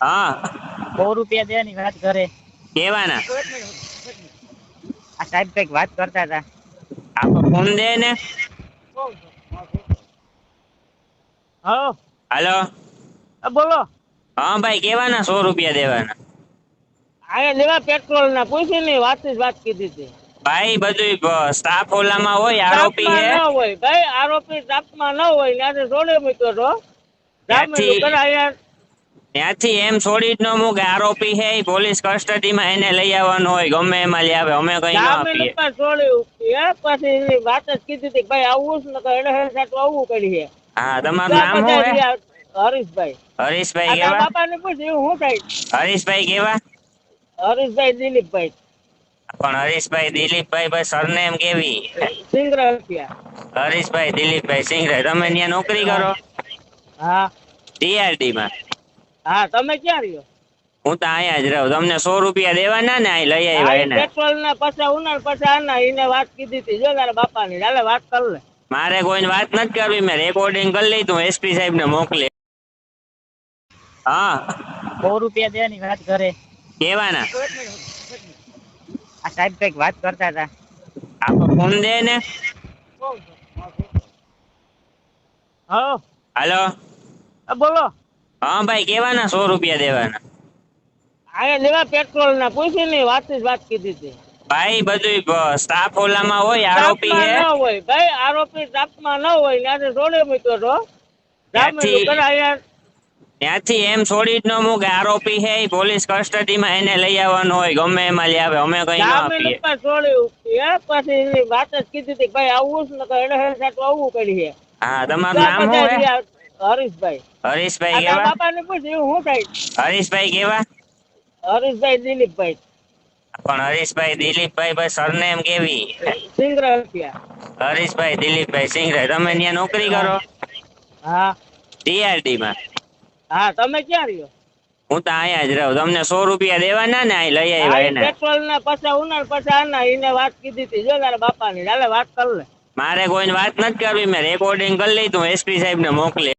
હા. સો રૂપિયા દેવાની વાત કરે. કેવાના આ સાહેબ કંઈક વાત કરતા હતા. આપો ફોન દે ને. હલો. હાલો. બોલો. હા ભાઈ કેવાના સો રૂપિયા દેવાના? આયા લેવા પેટ્રોલ ના પૂછી નહીં વાત જ વાત કીધી હતી. ભાઈ બધું સ્ટાફ ઓલામાં હોય આરોપી હે ન હોય ભાઈ આરોપી સ્ટાફમાં ન હોય ત્યાંથી જોડે મૂક્યો તો ત્યાંથી- કરાયા ત્યાંથી એમ છોડી જ ન મૂકે. આરોપી હે પોલીસ કસ્ટડીમાં એને લઈ આવવાનો હોય. ગમે એમાં લઈ આવે અમે કઈ ના આપીએ. છોડ્યું. પછી વાત જ કીધી હતી ભાઈ આવું જ નકર એને હેર સાટું આવવું કરીએ હા તમારું નામ શું હે હરીશભાઈ. હરીશભાઈ કેવા? બાપા ને પૂછ્યું હું કઈ હરીશભાઈ કેવા? હરીશભાઈ દિલીપભાઈ. પણ હરીશભાઈ દિલીપભાઈ ભાઈ સરનેમ કેવી? સિંગર હરીશભાઈ દિલીપભાઈ સિંગરે તમે ત્યાં નોકરી કરો? હા. ટીઆરડી માં હા તમે ક્યાં રહ્યો? હું તો અહીંયા જ રહું. તમને સો રૂપિયા દેવાના ને અહીં લઈ આવ્યા એને. પેટ્રોલ ને પછી ઉનાળ પછી આના એને વાત કીધી હતી. જો તારા બાપા ની ચાલે વાત કર લે. મારે કોઈને વાત નથી કરવી મેં રેકોર્ડિંગ કરી લીધું એસપી સાહેબ ને મોકલી. હા. સો રૂપિયા દેવાની વાત કરે. કેવાના આ સાહેબ કંઈક વાત કરતા હતા. આપો ફોન દે ને? હા હાલો. બોલો. હા ભાઈ કેવાના? સો રૂપિયા દેવાના. આયા લેવા પેટ્રોલ ના પૂછી નહીં વાત જ વાત કીધી હતી. ભાઈ બધું સ્ટાફ ઓલામાં હોય આરોપી હે ન હોય. ભાઈ આરોપી સ્ટાફમાં ન હોય ત્યાંથી જોડે મૂક્યો તો. ત્યાંથી- એમ છોડી જ ન મૂકે આરોપી હે પોલીસ કસ્ટડીમાં એને લઈ આવવાનો હોય ગમે એમાં લઈ આવે અમે કઈ ન આપીએ. છોડ્યું પછી વાત જ કીધી હતી ભાઈ આવું જ નકર એને હેર સાટું કરી કરીએ. હા તમારું નામ શું હે? હરીશભાઈ. હરીશભાઈ કેવા? બાપા ને એવું હું થાય? હરીશભાઈ કેવા? હરીશભાઈ દિલીપભાઈ. પણ હરીશભાઈ દિલીપભાઈ ભાઈ સરનેમ કેવી? સિંગર હત્યા હરીશભાઈ દિલીપભાઈ સિંગરે તમે ત્યાં નોકરી કરો? હા. ટીઆરડી માં હા તમે ક્યાં રહ્યો? હું તો અહીંયા જ રહું. તમને સો રૂપિયા દેવાના ને અહીં લઈ આવ્યા એને? પેટ્રોલ ના પછી ઉનાળ પછી આના એને વાત કીધી હતી. જો તારા બાપા ની ચાલે વાત કર લે. મારે કોઈને વાત નથી કરવી. મેં રેકોર્ડિંગ કરી લીધું. એસપી સાહેબ ને મોકલી.